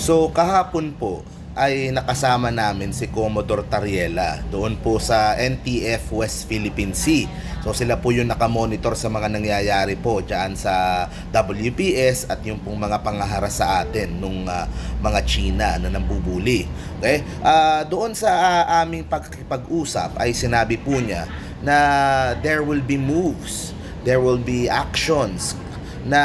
So kahapon po ay nakasama namin si Commodore Tariela doon po sa NTF West Philippine Sea. So sila po yung nakamonitor sa mga nangyayari po dyan sa WPS at yung pong mga pangaharas sa atin nung ah, mga China na nambubuli. Okay? Ah, doon sa ah, aming pagkikipag-usap ay sinabi po niya na there will be moves, there will be actions na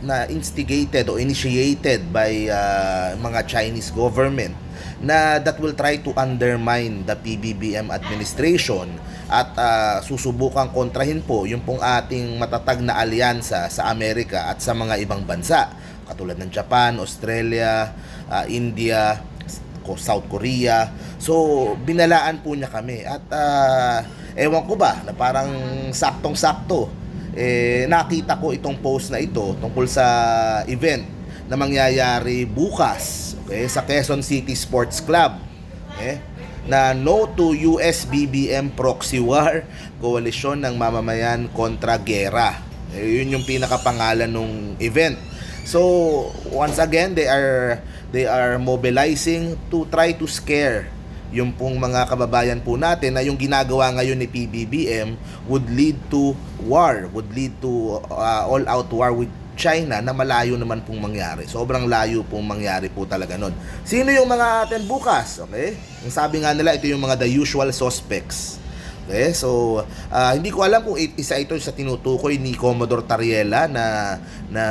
na instigated o initiated by uh, mga Chinese government na that will try to undermine the PBBM administration at uh, susubukang kontrahin po yung pong ating matatag na alyansa sa Amerika at sa mga ibang bansa katulad ng Japan, Australia, uh, India, South Korea. So, binalaan po niya kami. At ah, ewan ko ba, na parang saktong-sakto, eh, nakita ko itong post na ito tungkol sa event na mangyayari bukas okay, sa Quezon City Sports Club. Okay? na no to US BBM proxy war, koalisyon ng mamamayan kontra gera. Eh, yun yung pinakapangalan ng event. So, once again, they are they are mobilizing to try to scare yung pong mga kababayan po natin na yung ginagawa ngayon ni PBBM would lead to war, would lead to uh, all-out war with China na malayo naman pong mangyari. Sobrang layo pong mangyari po talaga nun. Sino yung mga atin bukas? Okay? Ang sabi nga nila, ito yung mga the usual suspects. Okay, so ah, hindi ko alam kung isa ito sa tinutukoy ni Commodore Tariela na na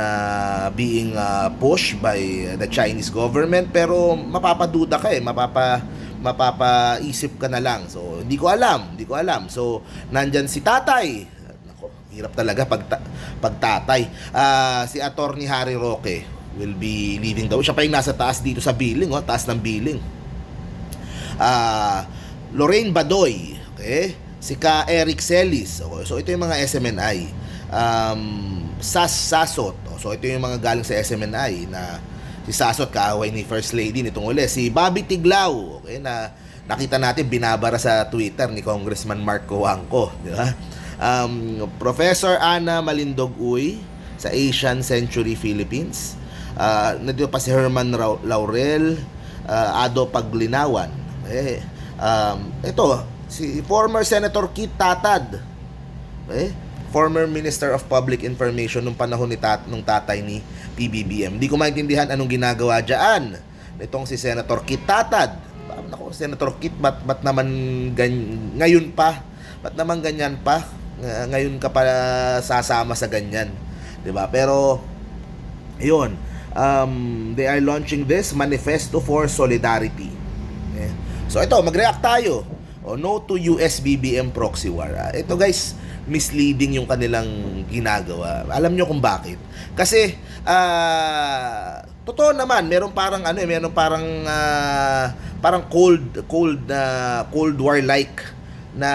being ah, pushed by the Chinese government pero mapapaduda ka eh, mapapa mapapaisip ka na lang. So hindi ko alam, hindi ko alam. So nandyan si Tatay. Nako, hirap talaga pag ta- pag tatay. Ah, si Attorney Harry Roque will be leading daw. Siya pa yung nasa taas dito sa billing, oh, taas ng billing ah Lorraine Badoy, okay? Si Ka Eric Celis. Okay? So ito yung mga SMNI. Um, Sas Sasot. Oh, So ito yung mga galing sa SMNI na si Sasot kaaway ni First Lady nitong uli. Si Bobby Tiglao, okay, na nakita natin binabara sa Twitter ni Congressman Mark Coangco, di ba? Um, Professor Ana Malindog Uy sa Asian Century Philippines. Uh, nandito pa si Herman Rau- Laurel, uh, Ado Paglinawan. Eh, um, ito, si former Senator Kit Tatad. Eh, former Minister of Public Information nung panahon ni tat nung tatay ni PBBM. Hindi ko maintindihan anong ginagawa diyan. Nitong si Senator Kit Tatad. Nako, Senator Kit, ba't, ba't naman gan- ngayon pa? Ba't naman ganyan pa? Nga- Ngayon ka pa sasama sa ganyan. 'Di ba? Pero yun, um, they are launching this Manifesto for Solidarity. Eh. So ito, mag-react tayo. O, no to US BBM proxy war. Ah, ito guys, misleading yung kanilang ginagawa. Alam nyo kung bakit? Kasi, ah, totoo naman, meron parang ano eh, meron parang ah, parang cold cold na cold war like na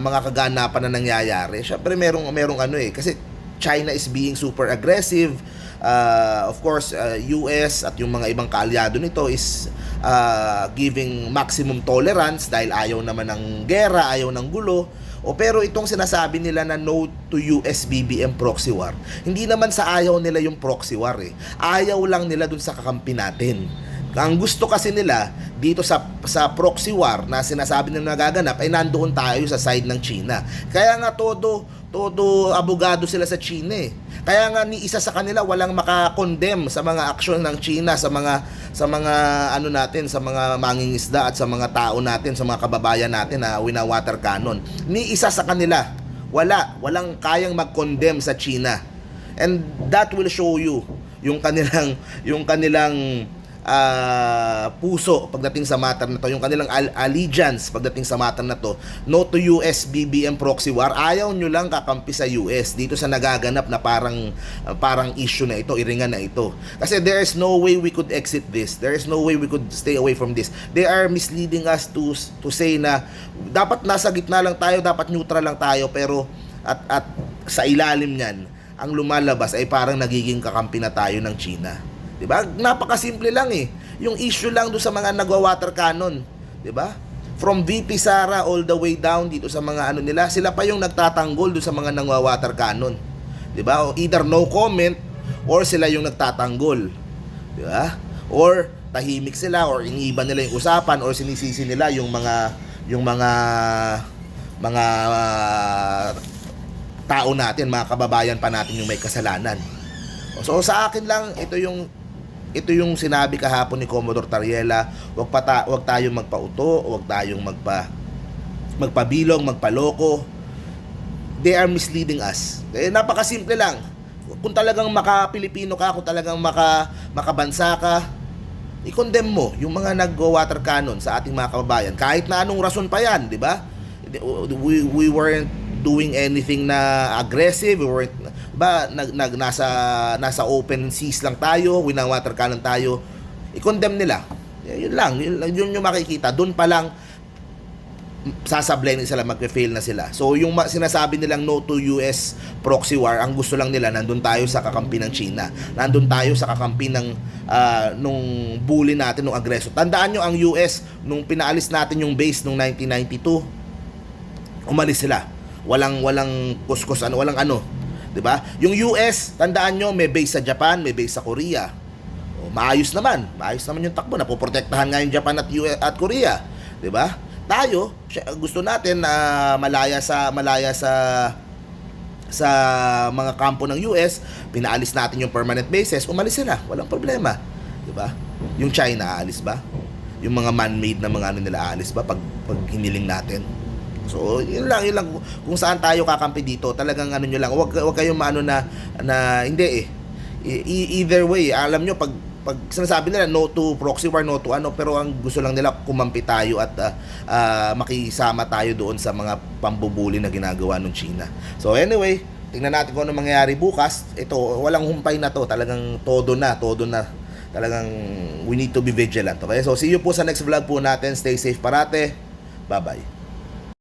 mga kaganapan na nangyayari. Syempre merong merong ano eh kasi China is being super aggressive. Uh, of course, uh, US at yung mga ibang kaalyado nito is uh, giving maximum tolerance dahil ayaw naman ng gera, ayaw ng gulo. O pero itong sinasabi nila na no to US BBM proxy war, hindi naman sa ayaw nila yung proxy war eh. Ayaw lang nila dun sa kakampi natin. Ang gusto kasi nila dito sa sa proxy war na sinasabi nila nagaganap ay nandoon tayo sa side ng China. Kaya nga todo todo abogado sila sa China eh. Kaya nga ni isa sa kanila walang maka-condemn sa mga aksyon ng China sa mga sa mga ano natin sa mga mangingisda at sa mga tao natin sa mga kababayan natin na winawater cannon. Ni isa sa kanila wala walang kayang mag-condemn sa China. And that will show you yung kanilang yung kanilang ah, puso pagdating sa matter na to, yung kanilang al- allegiance pagdating sa matter na to, no to US BBM proxy war, ayaw nyo lang kakampi sa US dito sa nagaganap na parang ah, parang issue na ito, iringan na ito. Kasi there is no way we could exit this. There is no way we could stay away from this. They are misleading us to to say na dapat nasa gitna lang tayo, dapat neutral lang tayo, pero at at sa ilalim niyan, ang lumalabas ay parang nagiging kakampi na tayo ng China. 'Di ba? Napakasimple lang eh. Yung issue lang do sa mga nagwa-water cannon, 'di ba? From VP Sara all the way down dito sa mga ano nila, sila pa yung nagtatanggol do sa mga nagwa-water cannon. 'Di ba? O either no comment or sila yung nagtatanggol. 'Di ba? or tahimik sila or iniiba nila yung usapan or sinisisi nila yung mga yung mga mga ah, tao natin, mga kababayan pa natin yung may kasalanan. So sa akin lang ito yung ito yung sinabi kahapon ni Commodore Tariela, wag pa ta- wag tayong magpauto, wag tayong magpa magpabilong, magpaloko. They are misleading us. Eh, napakasimple lang. Kung talagang maka-Pilipino ka, kung talagang maka makabansa ka, i-condemn mo yung mga nag-water cannon sa ating mga kababayan. Kahit na anong rason pa yan, di ba? We, we weren't doing anything na aggressive, we weren't, ba, nag, nag, nasa, nasa open seas lang tayo, winawater cannon tayo, i-condemn nila. Eh, Yun lang, yun, yun yung makikita. Doon pa lang, sasablay na sila, magpe-fail na sila. So, yung sinasabi nilang no to US proxy war, ang gusto lang nila, nandun tayo sa kakampi ng China. Nandun tayo sa kakampi ng ah, nung bully natin, nung aggressor. Tandaan nyo, ang US, nung pinaalis natin yung base nung 1992, umalis sila. Walang, walang kuskus, ano, walang ano. 'Di ba? Yung US, tandaan nyo, may base sa Japan, may base sa Korea. O, maayos naman. Maayos naman yung takbo. Napoprotektahan nga yung Japan at, US, at Korea. 'di ba? Tayo, gusto natin na malaya sa malaya sa sa mga kampo ng US, pinaalis natin yung permanent bases, umalis sila, walang problema. 'Di ba? Yung China aalis ba? Yung mga man-made na mga ano nila aalis ba pag pag hiniling natin? So, yun lang, yun lang kung saan tayo kakampi dito, talagang ano nyo lang, wag wag kayong maano na na hindi eh. E- either way, alam nyo pag pag sinasabi nila no to proxy war, no to ano, pero ang gusto lang nila kumampi tayo at ah, ah, makisama tayo doon sa mga pambubuli na ginagawa ng China. So anyway, tingnan natin kung ano mangyayari bukas. Ito, walang humpay na to, talagang todo na, todo na. Talagang we need to be vigilant. Okay? So see you po sa next vlog po natin. Stay safe parate. Bye-bye.